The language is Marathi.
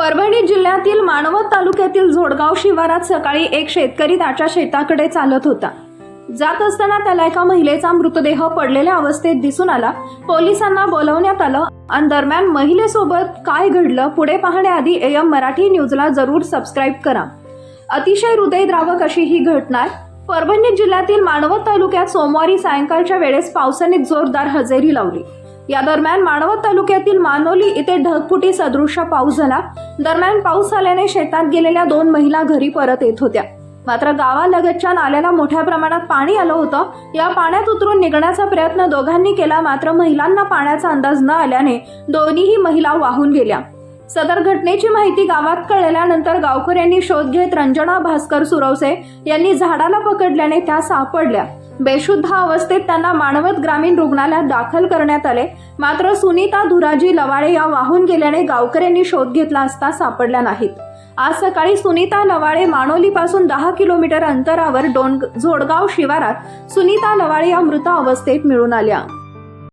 परभणी जिल्ह्यातील मानवत तालुक्यातील झोडगाव शिवारात सकाळी एक शेतकरी त्याच्या शेताकडे चालत होता. जात असताना त्याला एका महिलेचा मृतदेह पडलेल्या अवस्थेत दिसून आला. पोलिसांना बोलवण्यात आलं आणि दरम्यान महिलेसोबत काय घडलं पुढे पाहण्याआधी एम मराठी न्यूजला जरूर सबस्क्राईब करा. अतिशय हृदयद्रावक अशी ही घटना आहे. परभणी जिल्ह्यातील मानवत तालुक्यात सोमवारी सायंकाळच्या वेळेस पावसाने जोरदार हजेरी लावली. या दरम्यान मानवत तालुक्यातील मानोली इथे ढगफुटी सदृश पाऊस झाला. दरम्यान पाऊस आल्याने शेतात गेलेल्या दोन महिला घरी परत येत होत्या. मात्र गावालगतच्या नाल्याला मोठ्या प्रमाणात पाणी आलं होतं. या पाण्यात उतरून निघण्याचा प्रयत्न दोघांनी केला मात्र महिलांना पाण्याचा अंदाज न आल्याने दोन्हीही महिला वाहून गेल्या. सदर घटनेची माहिती गावात कळल्यानंतर गावकऱ्यांनी शोध घेत रंजना भास्कर सुरवसे यांनी झाडाला पकडल्याने त्या सापडल्या. बेशुद्ध अवस्थेत त्यांना मानवत ग्रामीण रुग्णालयात दाखल करण्यात आले. मात्र सुनीता धुराजी लवाळे या वाहून गेल्याने गावकऱ्यांनी शोध घेतला असता सापडल्या नाहीत. आज सकाळी सुनीता लवाळे मानोलीपासून दहा किलोमीटर अंतरावर डोंग झोडगाव शिवारात सुनीता लवाळे या मृत अवस्थेत मिळून आल्या.